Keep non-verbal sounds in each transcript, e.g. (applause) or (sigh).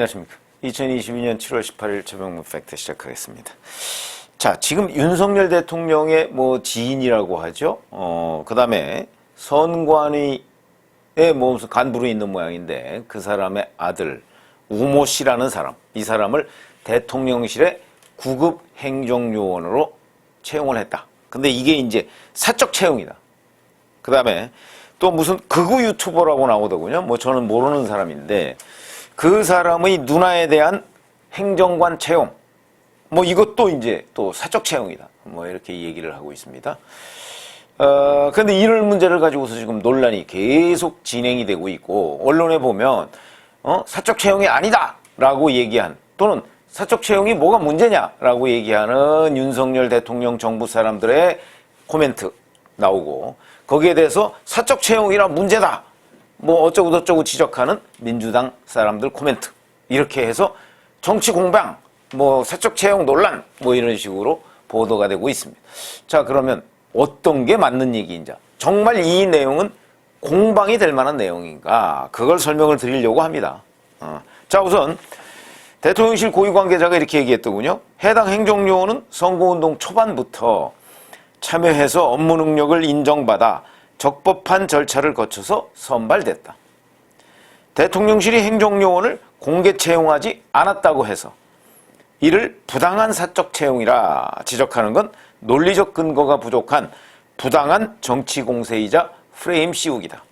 안녕하십니까. 2022년 7월 18일 최병문 팩트 시작하겠습니다. 자, 지금 윤석열 대통령의 뭐 지인이라고 하죠. 어, 그 다음에 선관위에 뭐 무슨 간부로 있는 모양인데 그 사람의 아들 우모 씨라는 사람, 이 사람을 대통령실의 구급 행정요원으로 채용을 했다. 근데 이게 이제 사적 채용이다. 그 다음에 또 무슨 극우 유튜버라고 나오더군요. 뭐 저는 모르는 사람인데 그 사람의 누나에 대한 행정관 채용. 뭐 이것도 이제 또 사적 채용이다. 뭐 이렇게 얘기를 하고 있습니다. 어, 근데 이런 문제를 가지고서 지금 논란이 계속 진행이 되고 있고, 언론에 보면, 어, 사적 채용이 아니다! 라고 얘기한, 또는 사적 채용이 뭐가 문제냐라고 얘기하는 윤석열 대통령 정부 사람들의 코멘트 나오고, 거기에 대해서 사적 채용이라 문제다! 뭐 어쩌고저쩌고 지적하는 민주당 사람들 코멘트. 이렇게 해서 정치 공방, 뭐 사적 채용 논란, 뭐 이런 식으로 보도가 되고 있습니다. 자, 그러면 어떤 게 맞는 얘기인지, 정말 이 내용은 공방이 될 만한 내용인가, 그걸 설명을 드리려고 합니다. 어. 자, 우선 대통령실 고위 관계자가 이렇게 얘기했더군요. 해당 행정요원은 선거운동 초반부터 참여해서 업무 능력을 인정받아 적법한 절차를 거쳐서 선발됐다. 대통령실이 행정요원을 공개 채용하지 않았다고 해서 이를 부당한 사적 채용이라 지적하는 건 논리적 근거가 부족한 부당한 정치 공세이자 프레임 씌우기다.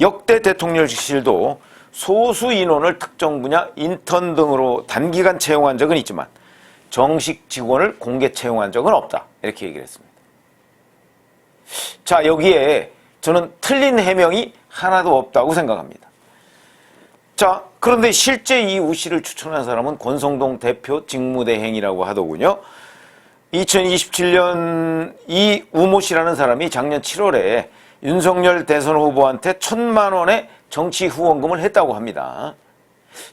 역대 대통령실도 소수 인원을 특정 분야 인턴 등으로 단기간 채용한 적은 있지만 정식 직원을 공개 채용한 적은 없다. 이렇게 얘기를 했습니다. 자, 여기에 저는 틀린 해명이 하나도 없다고 생각합니다. 자, 그런데 실제 이 우 씨를 추천한 사람은 권성동 대표 직무대행이라고 하더군요. 2027년 이 우모 씨라는 사람이 작년 7월에 윤석열 대선 후보한테 천만 원의 정치 후원금을 했다고 합니다.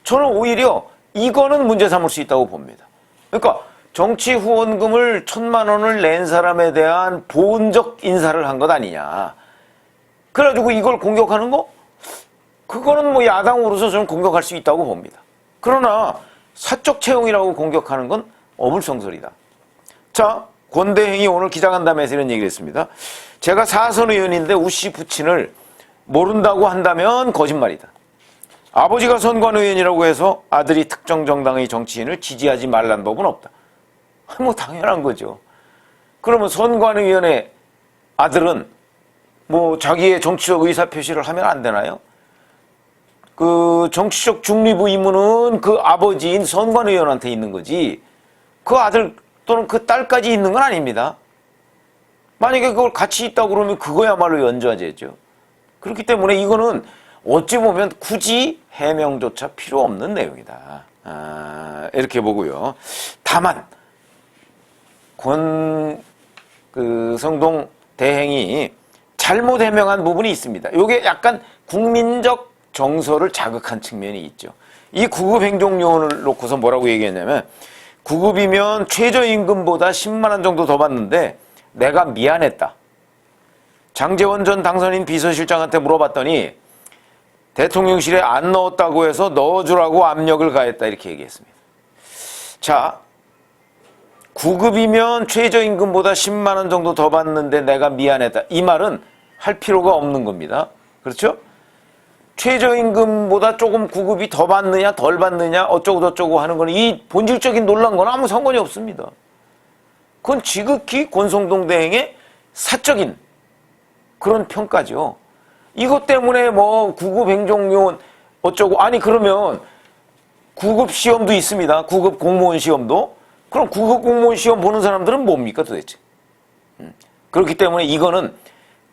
저는 오히려 이거는 문제 삼을 수 있다고 봅니다. 그러니까 정치 후원금을 천만 원을 낸 사람에 대한 보은적 인사를 한 것 아니냐. 그래가지고 이걸 공격하는 거? 그거는 뭐 야당으로서 저는 공격할 수 있다고 봅니다. 그러나 사적 채용이라고 공격하는 건 어불성설이다. 자, 권대행이 오늘 기자간담회에서 이런 얘기를 했습니다. 제가 사선 의원인데 우씨 부친을 모른다고 한다면 거짓말이다. 아버지가 선관 의원이라고 해서 아들이 특정 정당의 정치인을 지지하지 말란 법은 없다. (laughs) 뭐 당연한 거죠. 그러면 선관위원회 아들은 뭐 자기의 정치적 의사 표시를 하면 안 되나요? 그 정치적 중립 의무는 그 아버지인 선관위원한테 있는 거지 그 아들 또는 그 딸까지 있는 건 아닙니다. 만약에 그걸 같이 있다고 그러면 그거야말로 연좌제죠. 그렇기 때문에 이거는 어찌 보면 굳이 해명조차 필요 없는 내용이다. 아, 이렇게 보고요. 다만 권, 그, 성동 대행이 잘못 해명한 부분이 있습니다. 이게 약간 국민적 정서를 자극한 측면이 있죠. 이 구급 행정요원을 놓고서 뭐라고 얘기했냐면, 구급이면 최저임금보다 10만 원 정도 더 받는데, 내가 미안했다. 장재원 전 당선인 비서실장한테 물어봤더니, 대통령실에 안 넣었다고 해서 넣어주라고 압력을 가했다. 이렇게 얘기했습니다. 자, 구급이면 최저임금보다 10만 원 정도 더 받는데 내가 미안했다. 이 말은 할 필요가 없는 겁니다. 그렇죠? 최저임금보다 조금 구급이 더 받느냐 덜 받느냐 어쩌고 저쩌고 하는 거는 이 본질적인 논란과 아무 상관이 없습니다. 그건 지극히 권성동 대행의 사적인 그런 평가죠. 이것 때문에 뭐 구급 행정요원 어쩌고 아니 그러면 구급 시험도 있습니다. 구급 공무원 시험도 그럼 구급 공무원 시험 보는 사람들은 뭡니까 도대체? 음. 그렇기 때문에 이거는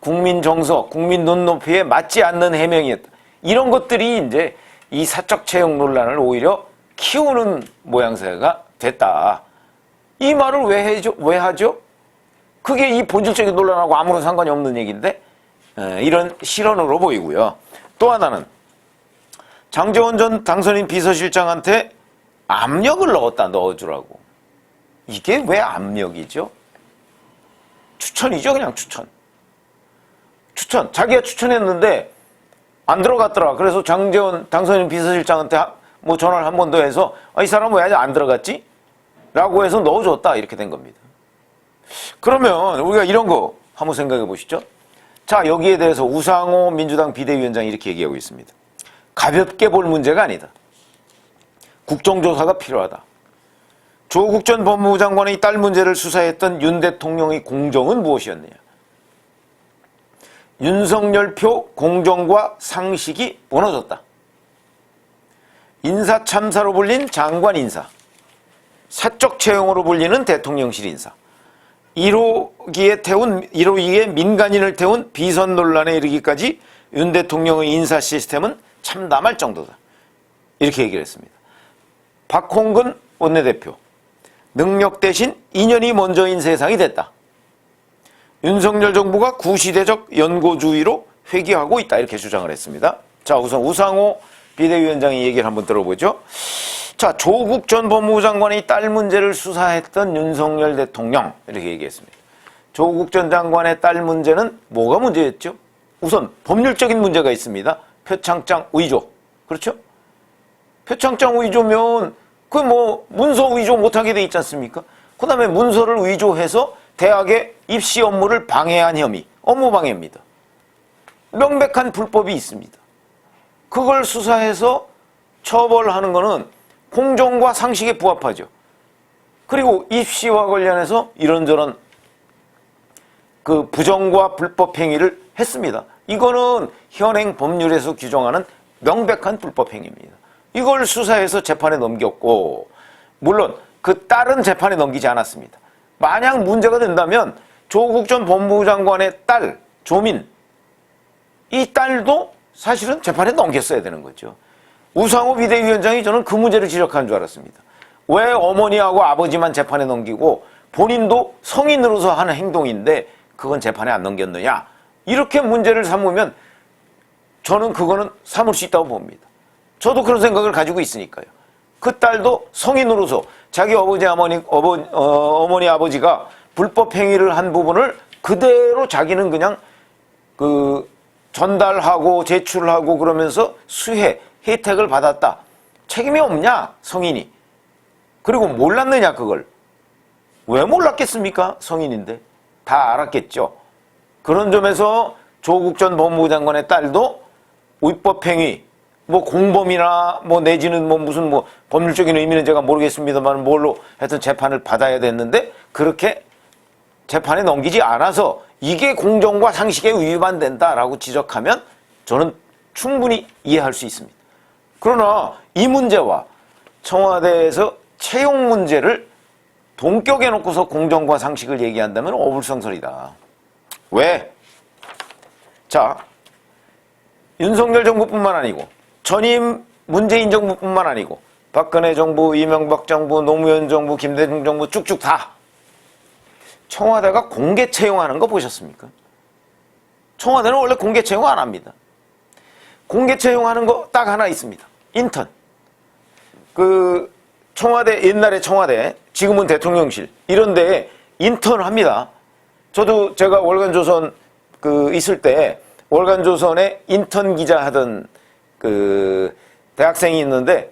국민 정서, 국민 눈높이에 맞지 않는 해명이었다. 이런 것들이 이제 이 사적 채용 논란을 오히려 키우는 모양새가 됐다. 이 말을 왜 해죠? 왜 하죠? 그게 이 본질적인 논란하고 아무런 상관이 없는 얘기인데 이런 실언으로 보이고요. 또 하나는 장재원 전 당선인 비서실장한테 압력을 넣었다 넣어주라고. 이게 왜 압력이죠? 추천이죠, 그냥 추천. 추천. 자기가 추천했는데 안 들어갔더라. 그래서 장재원 당선인 비서실장한테 뭐 전화를 한 번 더 해서 아, 이 사람 왜 아직 안 들어갔지? 라고 해서 넣어줬다 이렇게 된 겁니다. 그러면 우리가 이런 거 한번 생각해 보시죠. 자 여기에 대해서 우상호 민주당 비대위원장이 이렇게 얘기하고 있습니다. 가볍게 볼 문제가 아니다. 국정조사가 필요하다. 조국 전 법무부 장관의 딸 문제를 수사했던 윤 대통령의 공정은 무엇이었느냐? 윤석열 표 공정과 상식이 무너졌다. 인사 참사로 불린 장관 인사, 사적 채용으로 불리는 대통령실 인사, 1호기에 태운 1호기에 민간인을 태운 비선 논란에 이르기까지 윤 대통령의 인사 시스템은 참담할 정도다. 이렇게 얘기를 했습니다. 박홍근 원내대표 능력 대신 인연이 먼저인 세상이 됐다. 윤석열 정부가 구시대적 연고주의로 회귀하고 있다 이렇게 주장을 했습니다. 자 우선 우상호 비대위원장의 얘기를 한번 들어보죠. 자 조국 전 법무부 장관의 딸 문제를 수사했던 윤석열 대통령 이렇게 얘기했습니다. 조국 전 장관의 딸 문제는 뭐가 문제였죠? 우선 법률적인 문제가 있습니다. 표창장 위조 그렇죠? 표창장 위조면 그 뭐 문서 위조 못하게 돼 있지 않습니까? 그 다음에 문서를 위조해서 대학의 입시 업무를 방해한 혐의, 업무 방해입니다. 명백한 불법이 있습니다. 그걸 수사해서 처벌하는 것은 공정과 상식에 부합하죠. 그리고 입시와 관련해서 이런저런 그 부정과 불법 행위를 했습니다. 이거는 현행 법률에서 규정하는 명백한 불법 행위입니다. 이걸 수사해서 재판에 넘겼고 물론 그 딸은 재판에 넘기지 않았습니다. 만약 문제가 된다면 조국 전 법무부 장관의 딸 조민 이 딸도 사실은 재판에 넘겼어야 되는 거죠. 우상호 비대위원장이 저는 그 문제를 지적한 줄 알았습니다. 왜 어머니하고 아버지만 재판에 넘기고 본인도 성인으로서 하는 행동인데 그건 재판에 안 넘겼느냐 이렇게 문제를 삼으면 저는 그거는 삼을 수 있다고 봅니다. 저도 그런 생각을 가지고 있으니까요. 그 딸도 성인으로서 자기 어머니 어머니 어버, 어, 어머니 아버지가 불법 행위를 한 부분을 그대로 자기는 그냥 그 전달하고 제출하고 그러면서 수혜 혜택을 받았다. 책임이 없냐 성인이. 그리고 몰랐느냐 그걸. 왜 몰랐겠습니까 성인인데 다 알았겠죠. 그런 점에서 조국 전 법무부 장관의 딸도 위법 행위 뭐 공범이나 뭐 내지는 뭐 무슨 뭐 법률적인 의미는 제가 모르겠습니다만 뭘로 하여튼 재판을 받아야 됐는데 그렇게 재판에 넘기지 않아서 이게 공정과 상식에 위반된다라고 지적하면 저는 충분히 이해할 수 있습니다. 그러나 이 문제와 청와대에서 채용 문제를 동격에 놓고서 공정과 상식을 얘기한다면 어불성설이다. 왜? 자, 윤석열 정부뿐만 아니고 전임 문재인 정부뿐만 아니고 박근혜 정부, 이명박 정부, 노무현 정부, 김대중 정부 쭉쭉 다 청와대가 공개 채용하는 거 보셨습니까? 청와대는 원래 공개 채용 안 합니다. 공개 채용하는 거 딱 하나 있습니다. 인턴. 그 청와대 옛날에 청와대 지금은 대통령실 이런 데에 인턴 합니다. 저도 제가 월간조선 그 있을 때 월간조선에 인턴 기자 하던 그 대학생이 있는데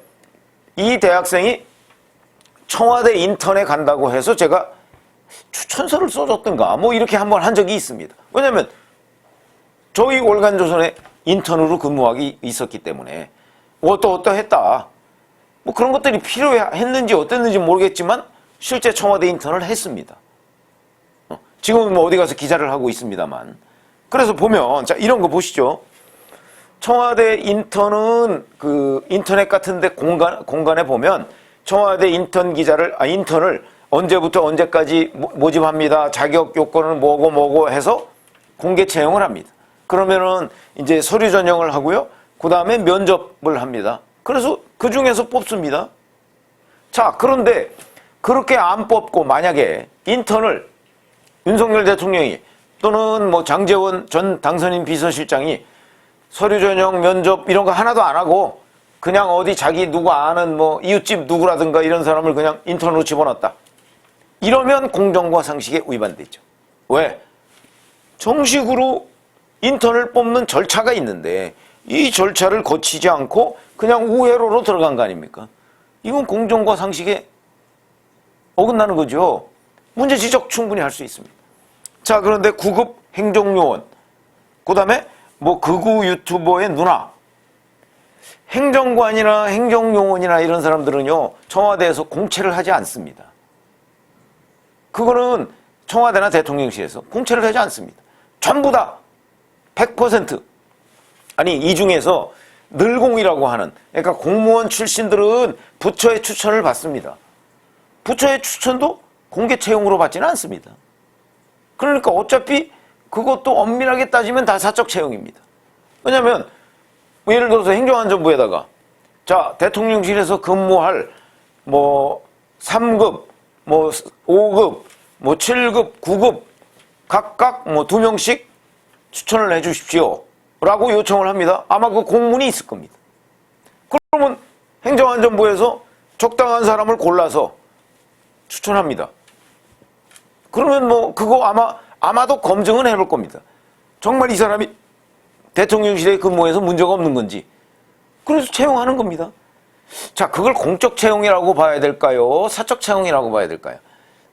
이 대학생이 청와대 인턴에 간다고 해서 제가 추천서를 써줬던가 뭐 이렇게 한번 한 적이 있습니다. 왜냐하면 저희 월간조선에 인턴으로 근무하기 있었기 때문에 어떠 어떠 했다. 뭐 그런 것들이 필요했는지 어땠는지 모르겠지만 실제 청와대 인턴을 했습니다. 어, 지금은 뭐 어디 가서 기자를 하고 있습니다만. 그래서 보면 자 이런 거 보시죠. 청와대 인턴은 그 인터넷 같은데 공간 공간에 보면 청와대 인턴 기자를 아 인턴을 언제부터 언제까지 모- 모집합니다. 자격 요건은 뭐고 뭐고 해서 공개 채용을 합니다. 그러면은 이제 서류 전형을 하고요. 그 다음에 면접을 합니다. 그래서 그 중에서 뽑습니다. 자, 그런데 그렇게 안 뽑고 만약에 인턴을 윤석열 대통령이 또는 뭐 장재원 전 당선인 비서실장이 서류 전형 면접 이런 거 하나도 안 하고 그냥 어디 자기 누구 아는 뭐 이웃집 누구라든가 이런 사람을 그냥 인턴으로 집어넣었다. 이러면 공정과 상식에 위반되죠. 왜? 정식으로 인턴을 뽑는 절차가 있는데 이 절차를 거치지 않고 그냥 우회로로 들어간 거 아닙니까? 이건 공정과 상식에 어긋나는 거죠. 문제 지적 충분히 할 수 있습니다. 자, 그런데 구급 행정요원, 그 다음에 뭐 극우 유튜버의 누나, 행정관이나 행정요원이나 이런 사람들은요, 청와대에서 공채를 하지 않습니다. 그거는 청와대나 대통령실에서 공채를 하지 않습니다. 전부 다 100%. 아니, 이 중에서 늘공이라고 하는, 그러니까 공무원 출신들은 부처의 추천을 받습니다. 부처의 추천도 공개 채용으로 받지는 않습니다. 그러니까 어차피 그것도 엄밀하게 따지면 다 사적 채용입니다. 왜냐하면 뭐 예를 들어서 행정안전부에다가 자 대통령실에서 근무할 뭐 3급, 뭐 5급, 뭐 7급, 9급 각각 뭐 두 명씩 추천을 해주십시오. 라고 요청을 합니다. 아마 그 공문이 있을 겁니다. 그러면 행정안전부에서 적당한 사람을 골라서 추천합니다. 그러면 뭐 그거 아마 아마도 검증은 해볼 겁니다. 정말 이 사람이 대통령실에 근무해서 문제가 없는 건지. 그래서 채용하는 겁니다. 자, 그걸 공적 채용이라고 봐야 될까요? 사적 채용이라고 봐야 될까요?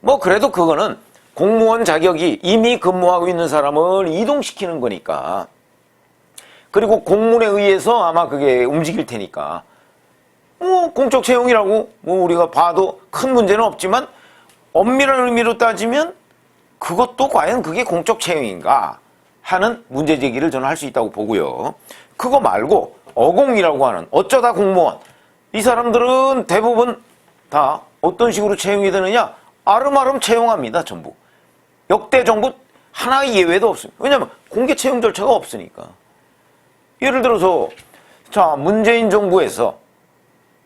뭐 그래도 그거는 공무원 자격이 이미 근무하고 있는 사람을 이동시키는 거니까. 그리고 공문에 의해서 아마 그게 움직일 테니까. 뭐 공적 채용이라고 뭐 우리가 봐도 큰 문제는 없지만 엄밀한 의미로 따지면 그것도 과연 그게 공적 채용인가 하는 문제 제기를 저는 할 수 있다고 보고요. 그거 말고 어공이라고 하는 어쩌다 공무원 이 사람들은 대부분 다 어떤 식으로 채용이 되느냐 아름아름 채용합니다 전부 역대 정부 하나의 예외도 없습니다. 왜냐하면 공개 채용 절차가 없으니까 예를 들어서 자 문재인 정부에서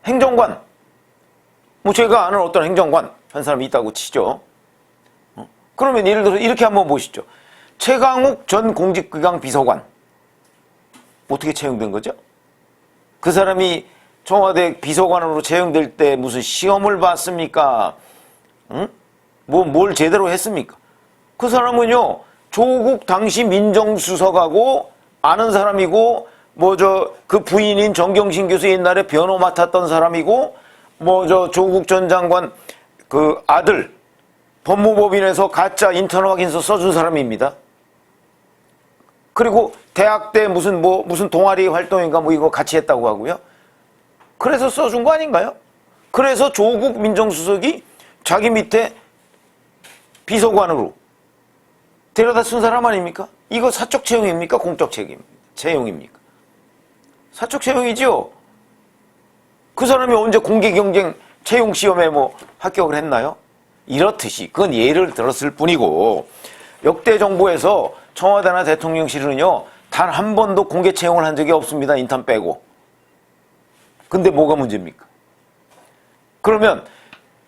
행정관 뭐 제가 아는 어떤 행정관 한 사람이 있다고 치죠. 어? 그러면 예를 들어서 이렇게 한번 보시죠. 최강욱 전 공직기강 비서관 어떻게 채용된 거죠? 그 사람이 청와대 비서관으로 채용될 때 무슨 시험을 봤습니까? 응? 뭐 뭘 제대로 했습니까? 그 사람은요 조국 당시 민정수석하고 아는 사람이고 뭐 저 그 부인인 정경심 교수 옛날에 변호 맡았던 사람이고 뭐 저 조국 전 장관 그 아들 법무법인에서 가짜 인턴 확인서 써준 사람입니다. 그리고 대학 때 무슨 뭐 무슨 동아리 활동인가 뭐 이거 같이 했다고 하고요. 그래서 써준 거 아닌가요? 그래서 조국 민정수석이 자기 밑에 비서관으로 데려다 쓴 사람 아닙니까? 이거 사적 채용입니까? 공적 채용, 채용입니까? 사적 채용이죠? 그 사람이 언제 공개 경쟁 채용 시험에 뭐 합격을 했나요? 이렇듯이 그건 예를 들었을 뿐이고 역대 정부에서 청와대나 대통령실은요 단 한 번도 공개 채용을 한 적이 없습니다 인턴 빼고 근데 뭐가 문제입니까? 그러면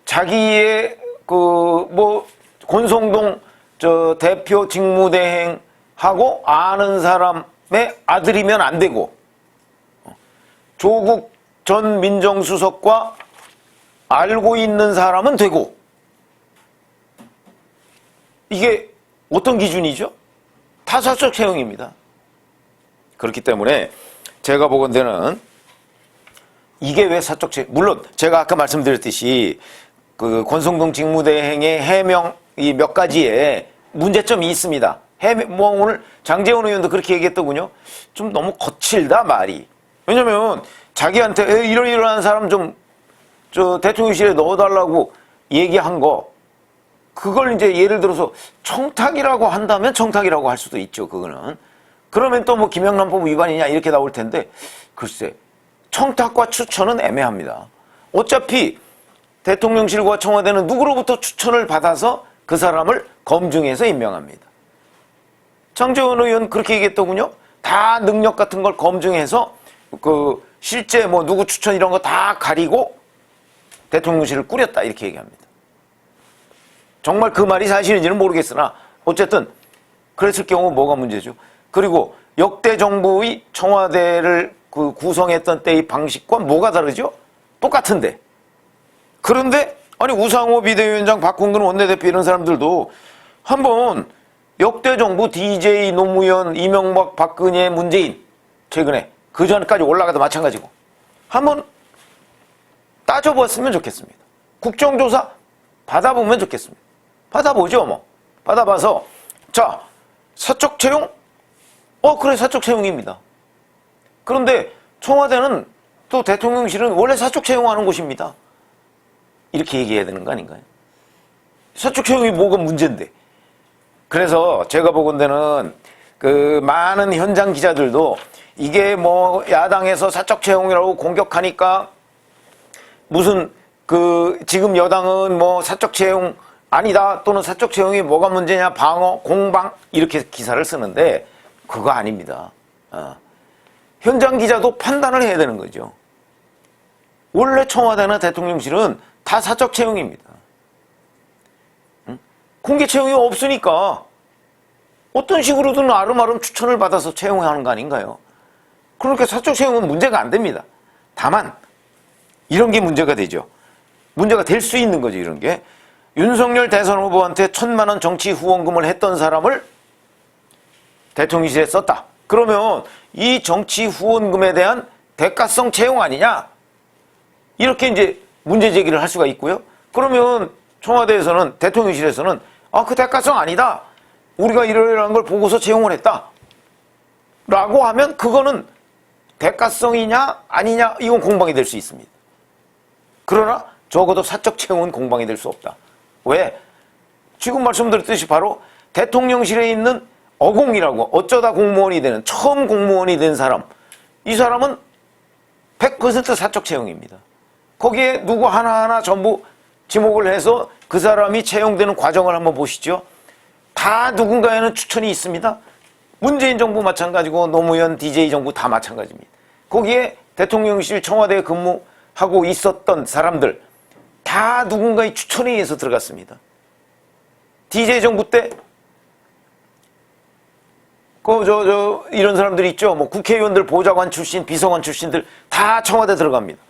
자기의 그 뭐 권성동 저 대표 직무대행하고 아는 사람의 아들이면 안 되고 조국 전 민정수석과 알고 있는 사람은 되고 이게 어떤 기준이죠? 타사적 채용입니다. 그렇기 때문에 제가 보건대는 이게 왜 사적 채용? 물론 제가 아까 말씀드렸듯이 그 권성동 직무대행의 해명 이 몇 가지에 문제점이 있습니다. 해명 뭐 오늘 장재원 의원도 그렇게 얘기했더군요. 좀 너무 거칠다 말이. 왜냐면 자기한테 에, 이런 이러한 사람 좀 저 대통령실에 넣어달라고 얘기한 거 그걸 이제 예를 들어서 청탁이라고 한다면 청탁이라고 할 수도 있죠. 그거는 그러면 또 뭐 김영란법 위반이냐 이렇게 나올 텐데 글쎄 청탁과 추천은 애매합니다. 어차피 대통령실과 청와대는 누구로부터 추천을 받아서 그 사람을 검증해서 임명합니다. 장재원 의원 그렇게 얘기했더군요. 다 능력 같은 걸 검증해서 그 실제 뭐 누구 추천 이런 거 다 가리고 대통령실을 꾸렸다 이렇게 얘기합니다. 정말 그 말이 사실인지는 모르겠으나 어쨌든 그랬을 경우 뭐가 문제죠? 그리고 역대 정부의 청와대를 그 구성했던 때의 방식과 뭐가 다르죠? 똑같은데. 그런데 아니 우상호 비대위원장 박홍근 원내대표 이런 사람들도 한번 역대 정부 DJ 노무현 이명박 박근혜 문재인 최근에 그 전까지 올라가도 마찬가지고 한번 따져봤으면 좋겠습니다. 국정조사 받아보면 좋겠습니다. 받아보죠, 뭐. 받아봐서 자 사적 채용 어 그래 사적 채용입니다. 그런데 청와대는 또 대통령실은 원래 사적 채용하는 곳입니다. 이렇게 얘기해야 되는 거 아닌가요? 사적 채용이 뭐가 문제인데? 그래서 제가 보건대는 그 많은 현장 기자들도 이게 뭐 야당에서 사적 채용이라고 공격하니까 무슨 그 지금 여당은 뭐 사적 채용 아니다 또는 사적 채용이 뭐가 문제냐 방어 공방 이렇게 기사를 쓰는데 그거 아닙니다. 어. 현장 기자도 판단을 해야 되는 거죠. 원래 청와대나 대통령실은 다 사적 채용입니다. 응? 공개 채용이 없으니까 어떤 식으로든 아름아름 추천을 받아서 채용하는 거 아닌가요? 그러니까 사적 채용은 문제가 안 됩니다. 다만 이런 게 문제가 되죠. 문제가 될 수 있는 거죠, 이런 게. 윤석열 대선 후보한테 천만 원 정치 후원금을 했던 사람을 대통령실에 썼다. 그러면 이 정치 후원금에 대한 대가성 채용 아니냐? 이렇게 이제 문제 제기를 할 수가 있고요. 그러면 청와대에서는 대통령실에서는 아, 그 대가성 아니다. 우리가 이러이러한 걸 보고서 채용을 했다. 라고 하면 그거는 대가성이냐 아니냐 이건 공방이 될 수 있습니다. 그러나 적어도 사적 채용은 공방이 될 수 없다. 왜? 지금 말씀드렸듯이 바로 대통령실에 있는 어공이라고 어쩌다 공무원이 되는 처음 공무원이 된 사람 이 사람은 100% 사적 채용입니다. 거기에 누구 하나하나 전부 지목을 해서 그 사람이 채용되는 과정을 한번 보시죠. 다 누군가에는 추천이 있습니다. 문재인 정부 마찬가지고 노무현 DJ 정부 다 마찬가지입니다. 거기에 대통령실 청와대에 근무하고 있었던 사람들 다 누군가의 추천에 의해서 들어갔습니다. DJ 정부 때, 그, 저, 저, 이런 사람들 있죠. 뭐 국회의원들, 보좌관 출신, 비서관 출신들 다 청와대 들어갑니다.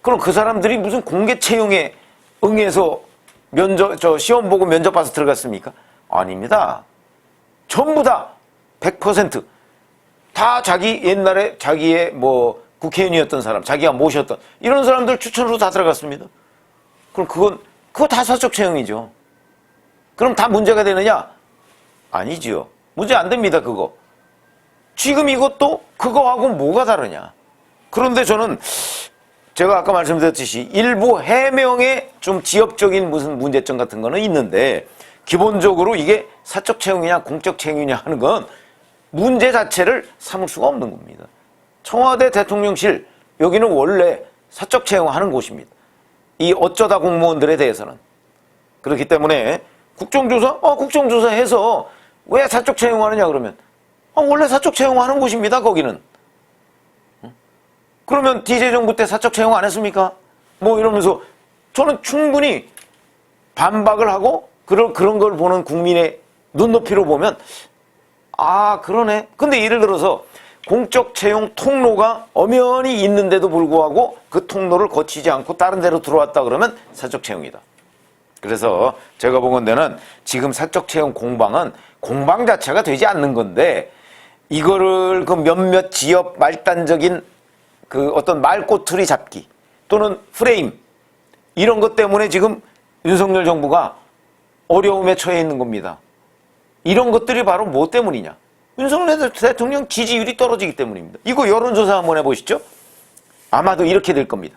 그럼 그 사람들이 무슨 공개 채용에 응해서 면접, 저, 시험 보고 면접 봐서 들어갔습니까? 아닙니다. 전부 다 100%다 자기 옛날에 자기의 뭐 국회의원이었던 사람, 자기가 모셨던 이런 사람들 추천으로 다 들어갔습니다. 그럼 그건 그거 다 사적 채용이죠. 그럼 다 문제가 되느냐? 아니지요. 문제 안 됩니다. 그거. 지금 이것도 그거하고 뭐가 다르냐? 그런데 저는 제가 아까 말씀드렸듯이 일부 해명에 좀 지역적인 무슨 문제점 같은 거는 있는데 기본적으로 이게 사적 채용이냐 공적 채용이냐 하는 건 문제 자체를 삼을 수가 없는 겁니다. 청와대 대통령실 여기는 원래 사적 채용하는 곳입니다. 이 어쩌다 공무원들에 대해서는. 그렇기 때문에 국정조사? 어 국정조사 해서 왜 사적 채용하느냐 그러면. 어, 원래 사적 채용하는 곳입니다 거기는. 그러면 DJ 정부 때 사적 채용 안 했습니까? 뭐 이러면서 저는 충분히 반박을 하고 그런 그런 걸 보는 국민의 눈높이로 보면 아 그러네. 근데 예를 들어서 공적 채용 통로가 엄연히 있는데도 불구하고 그 통로를 거치지 않고 다른 데로 들어왔다 그러면 사적 채용이다. 그래서 제가 본 데는 지금 사적 채용 공방은 공방 자체가 되지 않는 건데 이거를 그 몇몇 지역 말단적인 그 어떤 말꼬투리 잡기 또는 프레임 이런 것 때문에 지금 윤석열 정부가 어려움에 처해 있는 겁니다. 이런 것들이 바로 뭐 때문이냐? 윤석열 대통령 지지율이 떨어지기 때문입니다. 이거 여론조사 한번 해보시죠. 아마도 이렇게 될 겁니다.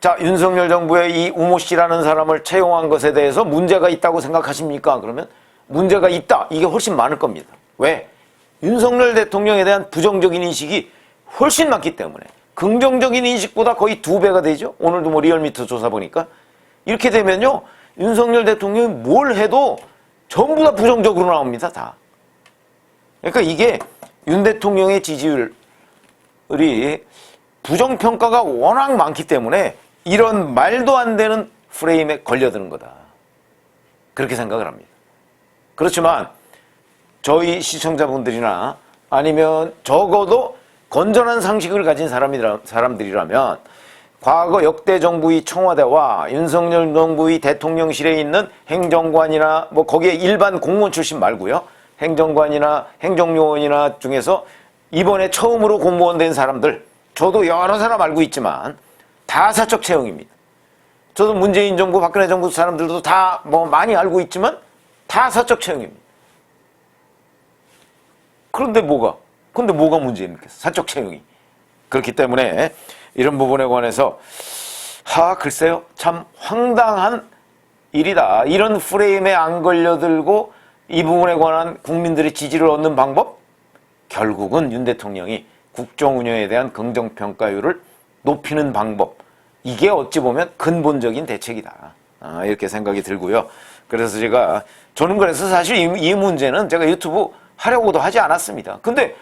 자, 윤석열 정부의 이 우모 씨라는 사람을 채용한 것에 대해서 문제가 있다고 생각하십니까? 그러면 문제가 있다. 이게 훨씬 많을 겁니다. 왜? 윤석열 대통령에 대한 부정적인 인식이 훨씬 많기 때문에 긍정적인 인식보다 거의 두 배가 되죠. 오늘도 뭐 리얼미터 조사 보니까 이렇게 되면요. 윤석열 대통령이 뭘 해도 전부 다 부정적으로 나옵니다. 다. 그러니까 이게 윤 대통령의 지지율이 부정평가가 워낙 많기 때문에 이런 말도 안 되는 프레임에 걸려드는 거다. 그렇게 생각을 합니다. 그렇지만 저희 시청자분들이나 아니면 적어도 건전한 상식을 가진 사람이라, 사람들이라면 과거 역대 정부의 청와대와 윤석열 정부의 대통령실에 있는 행정관이나 뭐 거기에 일반 공무원 출신 말고요. 행정관이나 행정요원이나 중에서 이번에 처음으로 공무원 된 사람들, 저도 여러 사람 알고 있지만 다 사적 채용입니다. 저도 문재인 정부, 박근혜 정부 사람들도 다 뭐 많이 알고 있지만 다 사적 채용입니다. 그런데 뭐가? 근데 뭐가 문제입니까? 사적 채용이. 그렇기 때문에 이런 부분에 관해서 하 글쎄요 참 황당한 일이다. 이런 프레임에 안 걸려들고 이 부분에 관한 국민들의 지지를 얻는 방법 결국은 윤 대통령이 국정 운영에 대한 긍정 평가율을 높이는 방법 이게 어찌 보면 근본적인 대책이다. 아, 이렇게 생각이 들고요. 그래서 제가 저는 그래서 사실 이, 이 문제는 제가 유튜브 하려고도 하지 않았습니다. 근데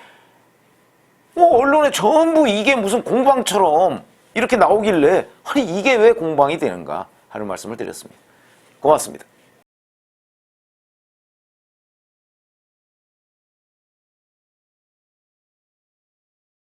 뭐 언론에 전부 이게 무슨 공방처럼 이렇게 나오길래 아니 이게 왜 공방이 되는가 하는 말씀을 드렸습니다. 고맙습니다.